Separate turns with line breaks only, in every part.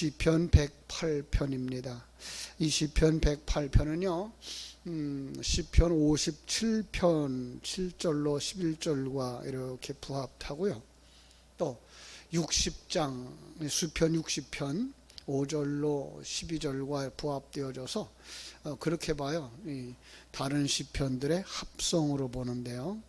시편 108편입니다. 이 시편 108편은요. 음, 시편 57편 7절로 11절과 이렇게 부합하고요. 또 60장 수편 60편 5절로 12절과 부합되어져서 어, 그렇게 봐요. 이 다른 시편들의 합성으로 보는데요.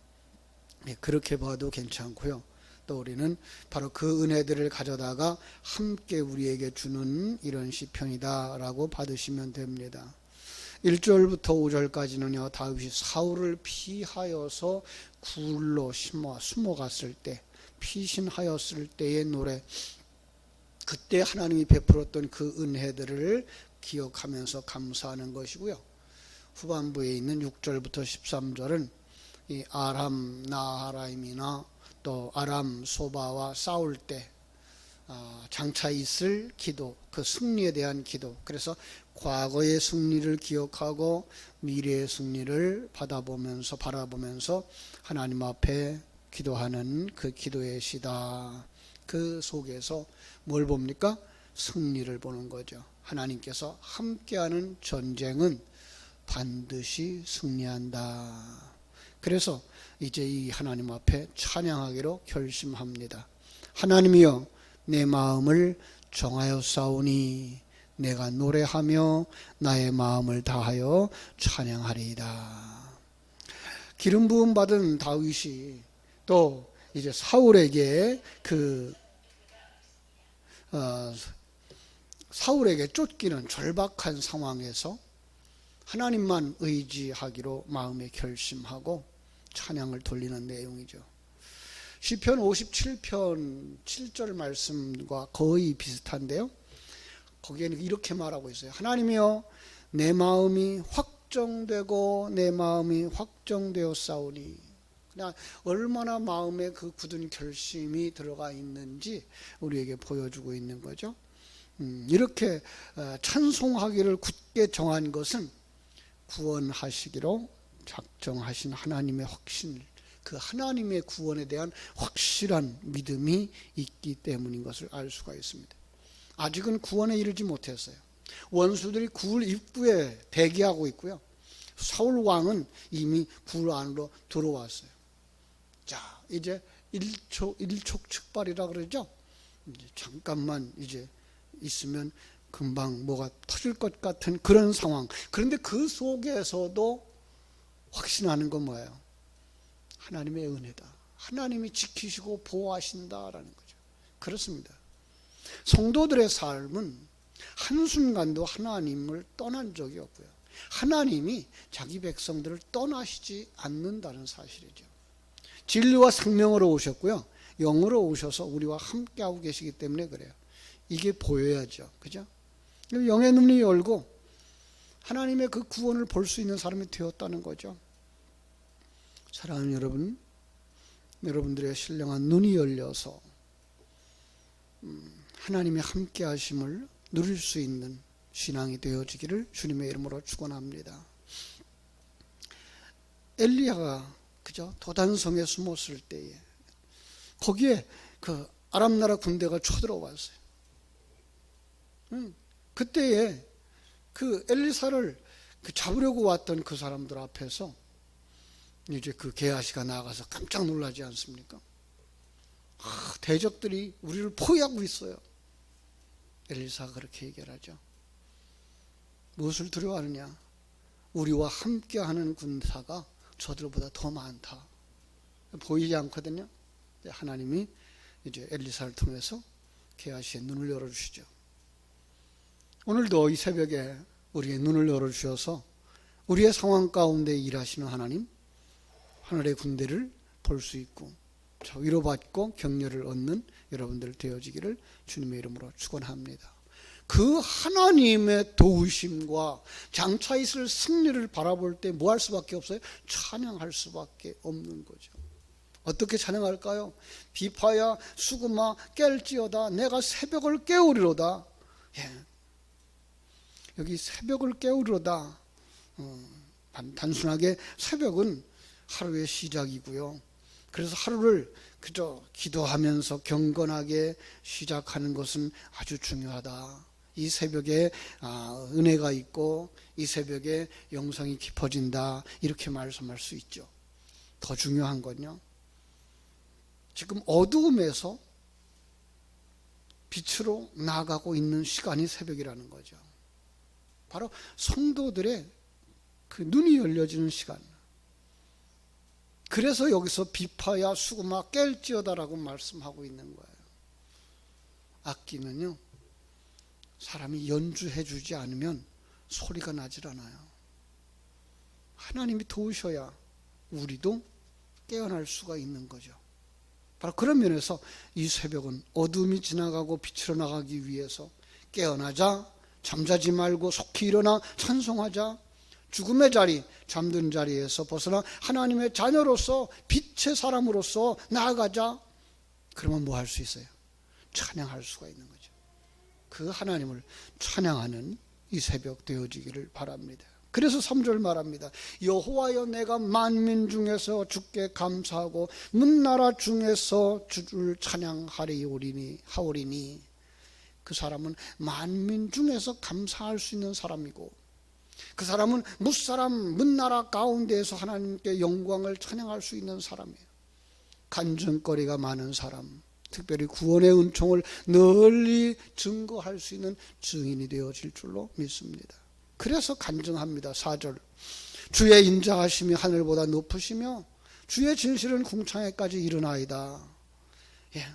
예, 그렇게 봐도 괜찮고요. 또 우리는 바로 그 은혜들을 가져다가 함께 우리에게 주는 이런 시편이다라고 받으시면 됩니다. 1절부터 5절까지는요. 다윗이 사울을 피하여서 굴로 심어 숨어갔을 때 피신하였을 때의 노래 그때 하나님이 베풀었던 그 은혜들을 기억하면서 감사하는 것이고요. 후반부에 있는 6절부터 13절은 이 아람 나하라임이나 또 아람 소바와 싸울 때 아, 장차 있을 기도, 그 승리에 대한 기도. 그래서 과거의 승리를 기억하고 미래의 승리를 받아보면서 바라보면서 하나님 앞에 기도하는 그 기도의 시다. 그 속에서 뭘 봅니까? 승리를 보는 거죠. 하나님께서 함께하는 전쟁은 반드시 승리한다. 그래서 이제 이 하나님 앞에 찬양하기로 결심합니다. 하나님이여 내 마음을 정하여 싸우니 내가 노래하며 나의 마음을 다하여 찬양하리이다. 기름 부음 받은 다윗이 또 이제 사울에게 그 어, 사울에게 쫓기는 절박한 상황에서 하나님만 의지하기로 마음에 결심하고 찬양을 돌리는 내용이죠. 시편 57편 7절 말씀과 거의 비슷한데요. 거기에는 이렇게 말하고 있어요. 하나님이여 내 마음이 확정되고 내 마음이 확정되어 싸우니 그냥 얼마나 마음에 그 굳은 결심이 들어가 있는지 우리에게 보여주고 있는 거죠. 음, 이렇게 어, 찬송하기를 굳게 정한 것은 구원하시기로 작정하신 하나님의 확신, 그 하나님의 구원에 대한 확실한 믿음이 있기 때문인 것을 알 수가 있습니다. 아직은 구원에 이르지 못했어요. 원수들이 굴 입구에 대기하고 있고요. 사울 왕은 이미 굴 안으로 들어왔어요. 자, 이제 일촉 일촉즉발이라 그러죠. 이제 잠깐만 이제 있으면 금방 뭐가 터질 것 같은 그런 상황. 그런데 그 속에서도 확신하는 건 뭐예요? 하나님의 은혜다. 하나님이 지키시고 보호하신다라는 거죠. 그렇습니다. 성도들의 삶은 한순간도 하나님을 떠난 적이 없고요. 하나님이 자기 백성들을 떠나시지 않는다는 사실이죠. 진리와 생명으로 오셨고요. 영으로 오셔서 우리와 함께하고 계시기 때문에 그래요. 이게 보여야죠. 그죠? 영의 눈이 열고 하나님의 그 구원을 볼 수 있는 사람이 되었다는 거죠. 사랑하는 여러분, 여러분들의 신령한 눈이 열려서 음, 하나님의 함께 하심을 누릴 수 있는 신앙이 되어지기를 주님의 이름으로 축원합니다. 엘리야가 그죠? 도단성에 숨었을 때에 거기에 그 아람 나라 군대가 쳐들어왔어요. 응. 그때에 그 엘리사를 그 잡으려고 왔던 그 사람들 앞에서 이제 그 게하시가 나가서 깜짝 놀라지 않습니까? 아, 대적들이 우리를 포위하고 있어요. 엘리사가 그렇게 얘기하죠. 무엇을 두려워하느냐? 우리와 함께하는 군사가 저들보다 더 많다. 보이지 않거든요. 하나님이 이제 엘리사를 통해서 게하시의 눈을 열어주시죠. 오늘도 이 새벽에 우리의 눈을 열어주셔서 우리의 상황 가운데 일하시는 하나님, 하늘의 군대를 볼 수 있고 위로받고 격려를 얻는 여러분들 되어지기를 주님의 이름으로 축원합니다. 그 하나님의 도우심과 장차 있을 승리를 바라볼 때 뭐 할 수밖에 없어요? 찬양할 수밖에 없는 거죠. 어떻게 찬양할까요? 비파야 수금아 깰지어다 내가 새벽을 깨우리로다. 예. 여기 새벽을 깨우리로다. 어, 단순하게 새벽은 하루의 시작이고요. 그래서 하루를 그저 기도하면서 경건하게 시작하는 것은 아주 중요하다. 이 새벽에 아, 은혜가 있고 이 새벽에 영성이 깊어진다. 이렇게 말씀할 수 있죠. 더 중요한 건요. 지금 어두움에서 빛으로 나아가고 있는 시간이 새벽이라는 거죠. 바로 성도들의 그 눈이 열려지는 시간. 그래서 여기서 비파야 수구마 깰지어다라고 말씀하고 있는 거예요. 악기는요, 사람이 연주해 주지 않으면 소리가 나질 않아요. 하나님이 도우셔야 우리도 깨어날 수가 있는 거죠. 바로 그런 면에서 이 새벽은 어둠이 지나가고 빛으로 나가기 위해서 깨어나자, 잠자지 말고 속히 일어나 찬송하자, 죽음의 자리, 잠든 자리에서 벗어나 하나님의 자녀로서 빛의 사람으로서 나아가자. 그러면 뭐 할 수 있어요? 찬양할 수가 있는 거죠. 그 하나님을 찬양하는 이 새벽 되어지기를 바랍니다. 그래서 3절 말합니다. 여호와여 내가 만민 중에서 주께 감사하고 문나라 중에서 주를 찬양하리오리니 하오리니 그 사람은 만민 중에서 감사할 수 있는 사람이고 그 사람은 무사람 문나라 가운데에서 하나님께 영광을 찬양할 수 있는 사람이에요. 간증거리가 많은 사람, 특별히 구원의 은총을 널리 증거할 수 있는 증인이 되어질 줄로 믿습니다. 그래서 간증합니다. 4절. 주의 인자하심이 하늘보다 높으시며 주의 진실은 궁창에까지 이르나이다. 예.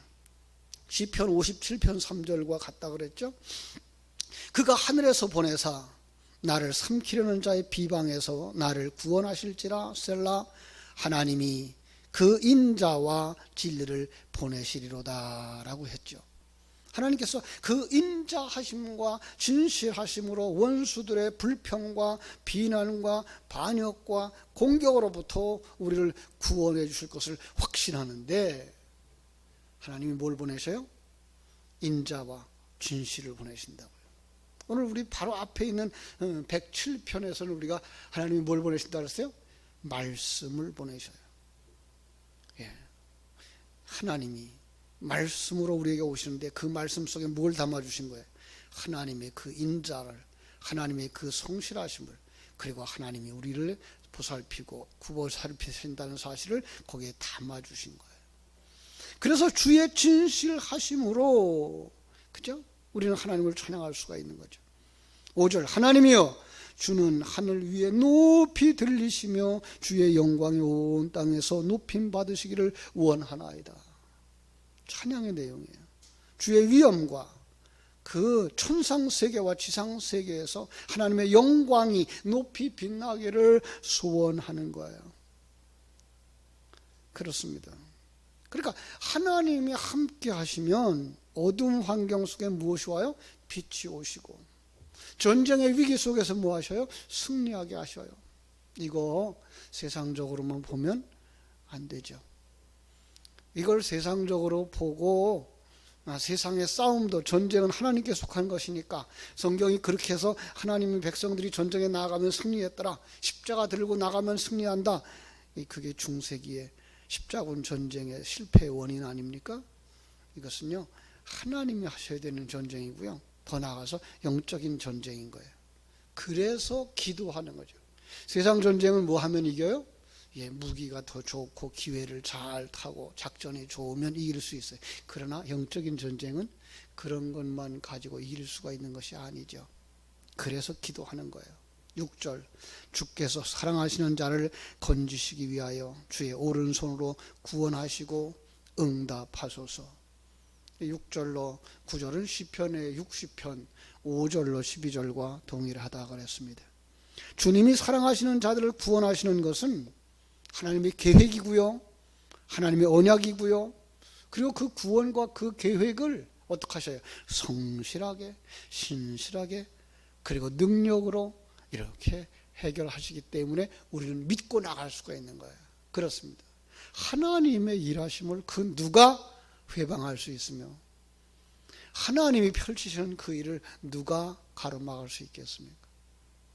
시편 57편 3절과 같다 그랬죠? 그가 하늘에서 보내사 나를 삼키려는 자의 비방에서 나를 구원하실지라 셀라 하나님이 그 인자와 진리를 보내시리로다라고 했죠. 하나님께서 그 인자하심과 진실하심으로 원수들의 불평과 비난과 반역과 공격으로부터 우리를 구원해 주실 것을 확신하는데 하나님이 뭘 보내셔요? 인자와 진실을 보내신다고요. 오늘 우리 바로 앞에 있는 107편에서는 우리가 하나님이 뭘 보내신다 그랬어요? 말씀을 보내셔요. 예. 하나님이 말씀으로 우리에게 오시는데 그 말씀 속에 뭘 담아 주신 거예요? 하나님의 그 인자를 하나님의 그 성실하심을 그리고 하나님이 우리를 보살피고 구보 살피신다는 사실을 거기에 담아 주신 거예요. 그래서 주의 진실하심으로 그죠? 우리는 하나님을 찬양할 수가 있는 거죠. 5절 하나님이여 주는 하늘 위에 높이 들리시며 주의 영광이 온 땅에서 높임 받으시기를 원하나이다. 찬양의 내용이에요. 주의 위엄과 그 천상 세계와 지상 세계에서 하나님의 영광이 높이 빛나기를 소원하는 거예요. 그렇습니다. 그러니까 하나님이 함께 하시면 어둠 환경 속에 무엇이 와요? 빛이 오시고 전쟁의 위기 속에서 뭐 하셔요? 승리하게 하셔요. 이거 세상적으로만 보면 안 되죠. 이걸 세상적으로 보고 아, 세상의 싸움도 전쟁은 하나님께 속한 것이니까 성경이 그렇게 해서 하나님의 백성들이 전쟁에 나가면 승리했더라. 십자가 들고 나가면 승리한다. 그게 중세기의 십자군 전쟁의 실패의 원인 아닙니까? 이것은요 하나님이 하셔야 되는 전쟁이고요. 더 나아가서 영적인 전쟁인 거예요. 그래서 기도하는 거죠. 세상 전쟁은 뭐 하면 이겨요? 예, 무기가 더 좋고 기회를 잘 타고 작전이 좋으면 이길 수 있어요. 그러나 영적인 전쟁은 그런 것만 가지고 이길 수가 있는 것이 아니죠. 그래서 기도하는 거예요. 6절 주께서 사랑하시는 자를 건지시기 위하여 주의 오른손으로 구원하시고 응답하소서. 6절로 9절은 시편의 60편 5절로 12절과 동일하다 그랬습니다. 주님이 사랑하시는 자들을 구원하시는 것은 하나님의 계획이고요. 하나님의 언약이고요. 그리고 그 구원과 그 계획을 어떻게 하셔요? 성실하게, 신실하게, 그리고 능력으로 이렇게 해결하시기 때문에 우리는 믿고 나갈 수가 있는 거예요. 그렇습니다. 하나님의 일하심을 그 누가 회방할 수 있으며 하나님이 펼치시는 그 일을 누가 가로막을 수 있겠습니까?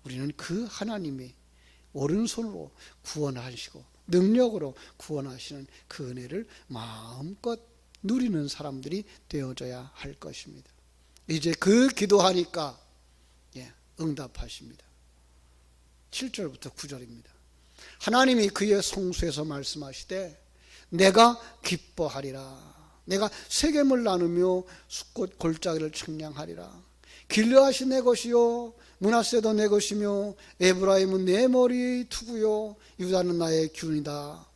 우리는 그 하나님이 오른손으로 구원하시고 능력으로 구원하시는 그 은혜를 마음껏 누리는 사람들이 되어져야 할 것입니다. 이제 그 기도하니까 예, 응답하십니다. 7절부터 9절입니다. 하나님이 그의 성수에서 말씀하시되 내가 기뻐하리라. 내가 세겜을 나누며 숫꽃 골짜기를 청량하리라. 길르앗이 내 것이요 문하세도 내 것이며 에브라임은 내 머리 투구요 유다는 나의 균이다.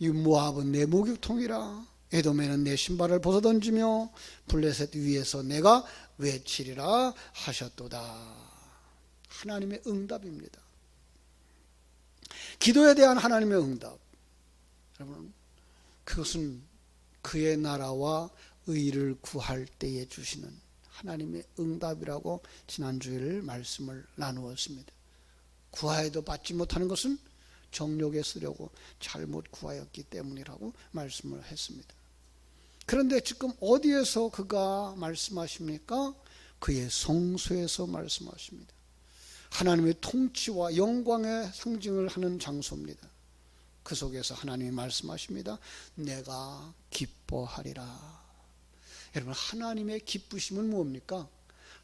이 모압은 내 목욕통이라. 에돔에는 내 신발을 벗어 던지며 블레셋 위에서 내가 외치리라 하셨도다. 하나님의 응답입니다. 기도에 대한 하나님의 응답. 여러분, 그것은 그의 나라와 의를 구할 때에 주시는 하나님의 응답이라고 지난주일 말씀을 나누었습니다. 구하여도 받지 못하는 것은 정욕에 쓰려고 잘못 구하였기 때문이라고 말씀을 했습니다. 그런데 지금 어디에서 그가 말씀하십니까? 그의 성소에서 말씀하십니다. 하나님의 통치와 영광의 상징을 하는 장소입니다. 그 속에서 하나님이 말씀하십니다. 내가 기뻐하리라. 여러분, 하나님의 기쁘심은 뭡니까?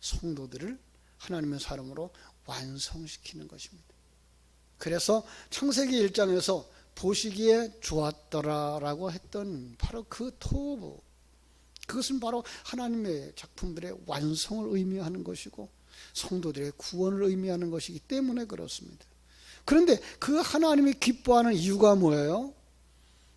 성도들을 하나님의 사람으로 완성시키는 것입니다. 그래서 창세기 1장에서 보시기에 좋았더라라고 했던 바로 그 토부. 그것은 바로 하나님의 작품들의 완성을 의미하는 것이고 성도들의 구원을 의미하는 것이기 때문에 그렇습니다. 그런데 그 하나님이 기뻐하는 이유가 뭐예요?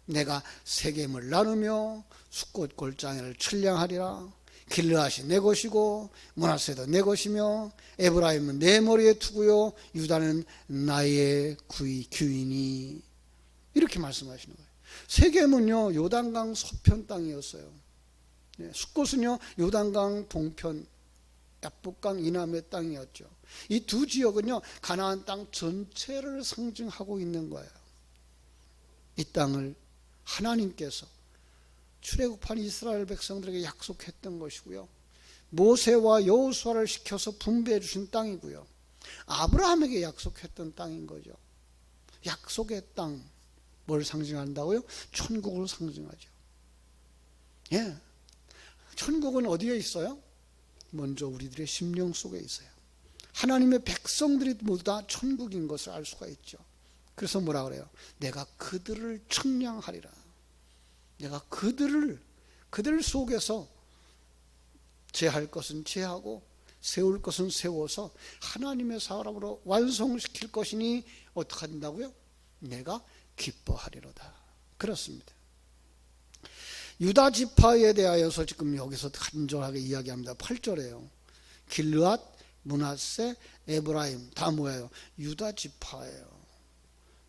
내가 세겜을 나누며 숫꽃 골짜기를 천량하리라. 길르앗이 내 것이고 문하세도 내 것이며 에브라임은 내 머리에 투고요 유다는 나의 구이 규인이 이렇게 말씀하시는 거예요. 세겜은요 요단강 서편 땅이었어요. 네, 숫꽃은요 요단강 동편 야복강 이남의 땅이었죠. 이 두 지역은요 가나안 땅 전체를 상징하고 있는 거예요. 이 땅을 하나님께서 출애굽한 이스라엘 백성들에게 약속했던 것이고요. 모세와 여호수아를 시켜서 분배해 주신 땅이고요. 아브라함에게 약속했던 땅인 거죠. 약속의 땅. 뭘 상징한다고요? 천국을 상징하죠. 예. 천국은 어디에 있어요? 먼저 우리들의 심령 속에 있어요. 하나님의 백성들이 모두 다 천국인 것을 알 수가 있죠. 그래서 뭐라 그래요? 내가 그들을 청량하리라. 내가 그들을 그들 속에서 제할 것은 제하고 세울 것은 세워서 하나님의 사람으로 완성시킬 것이니 어떻게 한다고요? 내가 기뻐하리로다. 그렇습니다. 유다 지파에 대하여서 지금 여기서 간절하게 이야기합니다. 8절에요. 길르앗, 문하세, 에브라임 다 뭐예요? 유다 지파예요.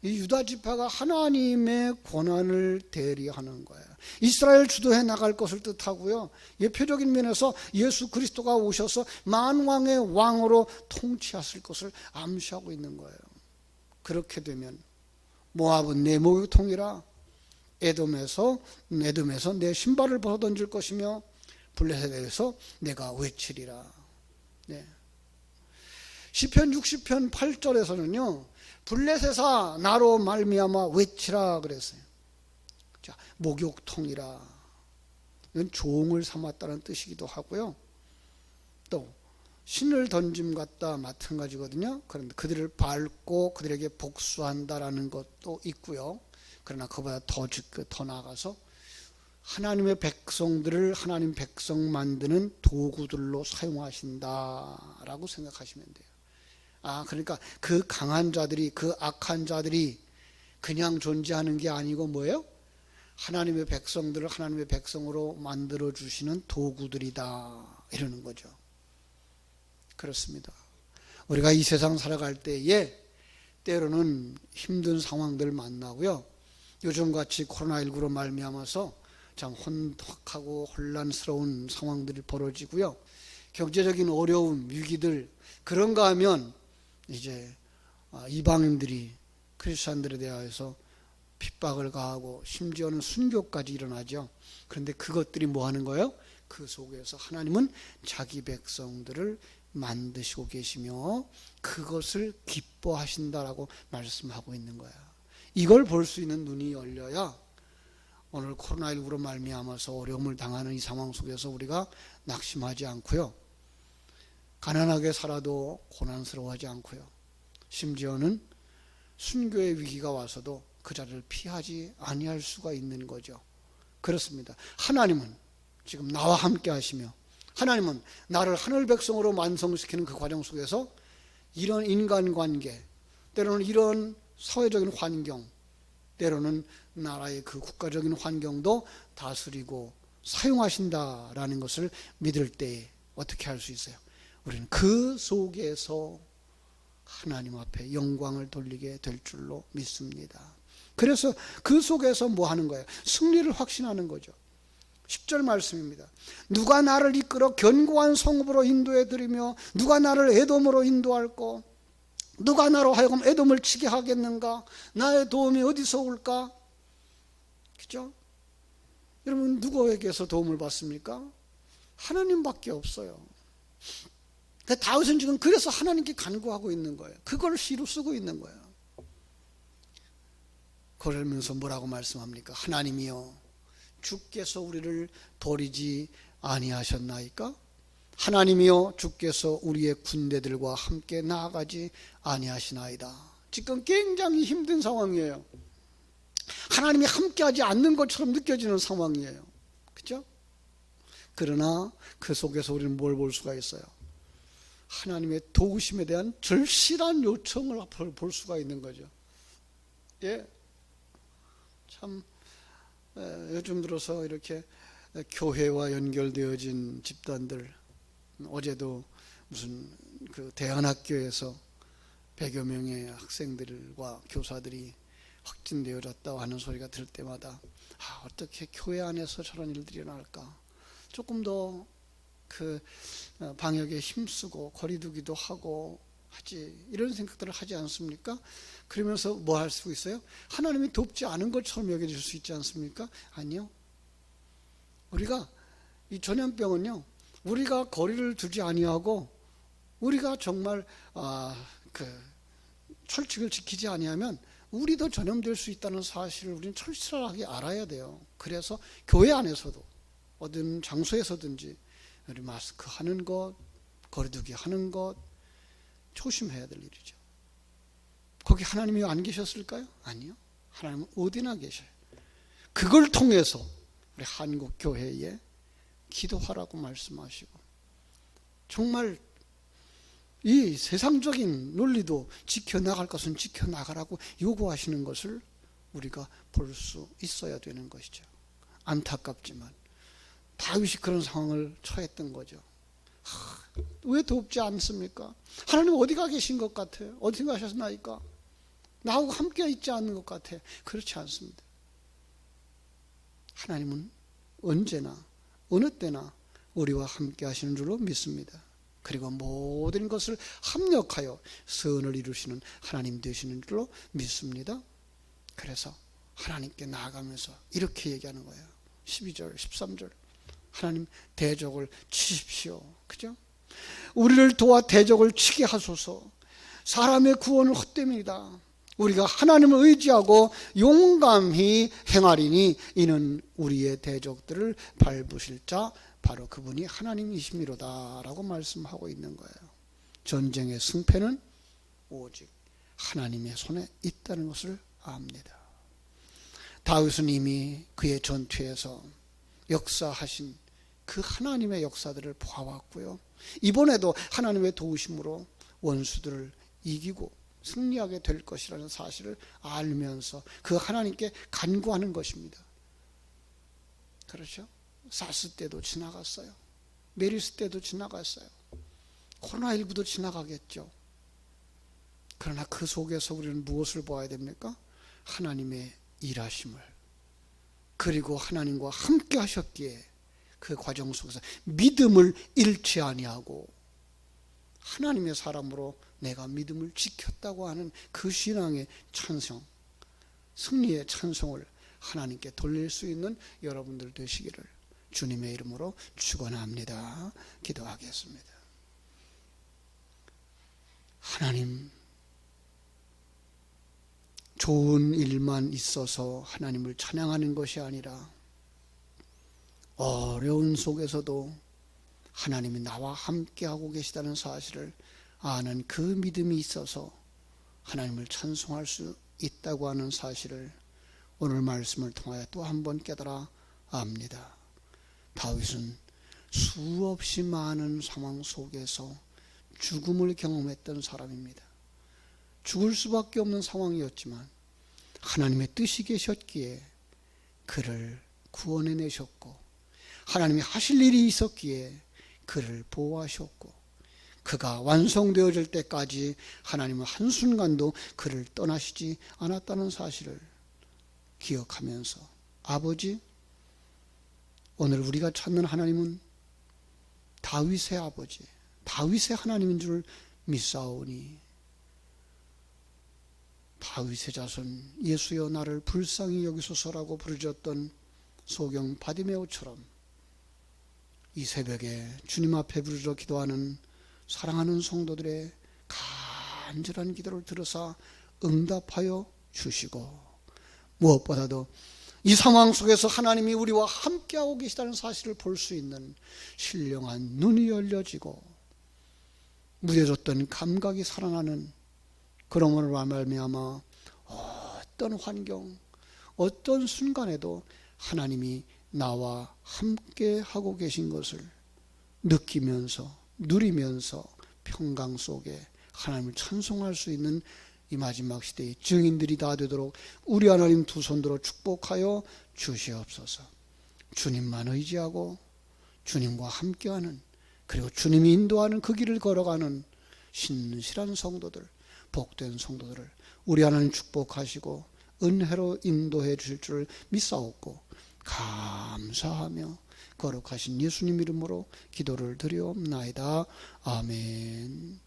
이 유다 지파가 하나님의 권한을 대리하는 거예요. 이스라엘 주도해 나갈 것을 뜻하고요. 예표적인 면에서 예수 그리스도가 오셔서 만왕의 왕으로 통치하실 것을 암시하고 있는 거예요. 그렇게 되면 모압은 내 목욕통이라 에돔에서 에돔에서 내 신발을 벗어 던질 것이며 블레셋에 대해서 내가 외치리라. 네. 시편 60편 8절에서는요. 블레셋아 나로 말미암아 외치라 그랬어요. 자, 목욕통이라. 이건 종을 삼았다는 뜻이기도 하고요. 또 신을 던짐 같다 마찬가지거든요. 그런데 그들을 밟고 그들에게 복수한다라는 것도 있고요. 그러나 그보다 더, 더 나아가서 하나님의 백성들을 하나님 백성 만드는 도구들로 사용하신다라고 생각하시면 돼요. 아, 그러니까 그 강한 자들이, 그 악한 자들이 그냥 존재하는 게 아니고 뭐예요? 하나님의 백성들을 하나님의 백성으로 만들어 주시는 도구들이다. 이러는 거죠. 그렇습니다. 우리가 이 세상 살아갈 때에 때로는 힘든 상황들 만나고요. 요즘같이 코로나19로 말미암아서 참 혼탁하고 혼란스러운 상황들이 벌어지고요. 경제적인 어려움, 위기들 그런가 하면 이제 이방인들이 크리스천들에 대해서 핍박을 가하고 심지어는 순교까지 일어나죠. 그런데 그것들이 뭐 하는 거예요? 그 속에서 하나님은 자기 백성들을 만드시고 계시며 그것을 기뻐하신다라고 말씀하고 있는 거야. 이걸 볼 수 있는 눈이 열려야 오늘 코로나19로 말미암아서 어려움을 당하는 이 상황 속에서 우리가 낙심하지 않고요. 가난하게 살아도 고난스러워하지 않고요. 심지어는 순교의 위기가 와서도 그 자리를 피하지 아니할 수가 있는 거죠. 그렇습니다. 하나님은 지금 나와 함께 하시며 하나님은 나를 하늘 백성으로 완성시키는 그 과정 속에서 이런 인간관계, 때로는 이런 사회적인 환경, 때로는 나라의 그 국가적인 환경도 다스리고 사용하신다라는 것을 믿을 때 어떻게 할 수 있어요? 우리는 그 속에서 하나님 앞에 영광을 돌리게 될 줄로 믿습니다. 그래서 그 속에서 뭐 하는 거예요? 승리를 확신하는 거죠. 10절 말씀입니다. 누가 나를 이끌어 견고한 성읍으로 인도해 드리며 누가 나를 에돔으로 인도할꼬 누가 나로 하여금 에돔을 치게 하겠는가? 나의 도움이 어디서 올까? 그죠? 여러분 누구에게서 도움을 받습니까? 하나님밖에 없어요. 그 다윗은 지금 그래서 하나님께 간구하고 있는 거예요. 그걸 시로 쓰고 있는 거예요. 그러면서 뭐라고 말씀합니까? 하나님이여 주께서 우리를 버리지 아니하셨나이까? 하나님이여 주께서 우리의 군대들과 함께 나아가지 아니하시나이다. 지금 굉장히 힘든 상황이에요. 하나님이 함께하지 않는 것처럼 느껴지는 상황이에요. 그죠? 그러나 그 속에서 우리는 뭘 볼 수가 있어요? 하나님의 도우심에 대한 절실한 요청을 볼 수가 있는 거죠. 예. 참 에, 요즘 들어서 이렇게 교회와 연결되어진 집단들 어제도 무슨 그 대안학교에서 100여 명의 학생들과 교사들이 확진되어졌다고 하는 소리가 들 때마다 아, 어떻게 교회 안에서 저런 일들이 일어날까 조금 더 그 방역에 힘쓰고 거리두기도 하고 하지 이런 생각들을 하지 않습니까? 그러면서 뭐 할 수 있어요? 하나님이 돕지 않은 것처럼 여겨질 수 있지 않습니까? 아니요. 우리가 이 전염병은요. 우리가 거리를 두지 아니하고 우리가 정말 아, 그 철칙을 지키지 아니하면 우리도 전염될 수 있다는 사실을 우리는 철저하게 알아야 돼요. 그래서 교회 안에서도 어떤 장소에서든지 우리 마스크 하는 것, 거리두기 하는 것 조심해야 될 일이죠. 거기 하나님이 안 계셨을까요? 아니요. 하나님은 어디나 계셔요. 그걸 통해서 우리 한국 교회에 기도하라고 말씀하시고 정말 이 세상적인 논리도 지켜나갈 것은 지켜나가라고 요구하시는 것을 우리가 볼 수 있어야 되는 것이죠. 안타깝지만 다윗이 그런 상황을 처했던 거죠. 하, 왜 돕지 않습니까? 하나님 어디가 계신 것 같아요? 어디 가셨나이까? 나하고 함께 있지 않는 것 같아요. 그렇지 않습니다. 하나님은 언제나 어느 때나 우리와 함께 하시는 줄로 믿습니다. 그리고 모든 것을 합력하여 선을 이루시는 하나님 되시는 줄로 믿습니다. 그래서 하나님께 나아가면서 이렇게 얘기하는 거예요. 12절, 13절. 하나님 대적을 치십시오. 그죠? 우리를 도와 대적을 치게 하소서. 사람의 구원은 헛됨이다. 우리가 하나님을 의지하고 용감히 행하리니 이는 우리의 대적들을 밟으실 자 바로 그분이 하나님이심이로다라고 말씀하고 있는 거예요. 전쟁의 승패는 오직 하나님의 손에 있다는 것을 압니다. 다윗은 이미 그의 전투에서 역사하신 그 하나님의 역사들을 보아왔고요. 이번에도 하나님의 도우심으로 원수들을 이기고 승리하게 될 것이라는 사실을 알면서 그 하나님께 간구하는 것입니다. 그렇죠? 사스 때도 지나갔어요. 메리스 때도 지나갔어요. 코로나19도 지나가겠죠. 그러나 그 속에서 우리는 무엇을 보아야 됩니까? 하나님의 일하심을. 그리고 하나님과 함께 하셨기에 그 과정 속에서 믿음을 잃지 아니하고 하나님의 사람으로 내가 믿음을 지켰다고 하는 그 신앙의 찬성, 승리의 찬송을 하나님께 돌릴 수 있는 여러분들 되시기를 주님의 이름으로 축원합니다. 기도하겠습니다. 하나님 좋은 일만 있어서 하나님을 찬양하는 것이 아니라 어려운 속에서도 하나님이 나와 함께하고 계시다는 사실을 아는 그 믿음이 있어서 하나님을 찬송할 수 있다고 하는 사실을 오늘 말씀을 통하여 또 한 번 깨달아 압니다. 다윗은 수없이 많은 상황 속에서 죽음을 경험했던 사람입니다. 죽을 수밖에 없는 상황이었지만 하나님의 뜻이 계셨기에 그를 구원해 내셨고 하나님이 하실 일이 있었기에 그를 보호하셨고 그가 완성되어질 때까지 하나님은 한순간도 그를 떠나시지 않았다는 사실을 기억하면서 아버지 오늘 우리가 찾는 하나님은 다윗의 아버지 다윗의 하나님인 줄 믿사오니 다윗의 자손 예수여 나를 불쌍히 여기소서라고 부르짖었던 소경 바디메오처럼 이 새벽에 주님 앞에 부르짖어 기도하는 사랑하는 성도들의 간절한 기도를 들으사 응답하여 주시고 무엇보다도 이 상황 속에서 하나님이 우리와 함께하고 계시다는 사실을 볼 수 있는 신령한 눈이 열려지고 무뎌졌던 감각이 살아나는 그러므로 말미암아 어떤 환경, 어떤 순간에도 하나님이 나와 함께 하고 계신 것을 느끼면서 누리면서 평강 속에 하나님을 찬송할 수 있는 이 마지막 시대의 증인들이 다 되도록 우리 하나님 두 손들어 축복하여 주시옵소서. 주님만 의지하고 주님과 함께하는 그리고 주님이 인도하는 그 길을 걸어가는 신실한 성도들, 복된 성도들을 우리 하나님 축복하시고 은혜로 인도해 주실 줄 믿사옵고 감사하며 거룩하신 예수님 이름으로 기도를 드리옵나이다. 아멘.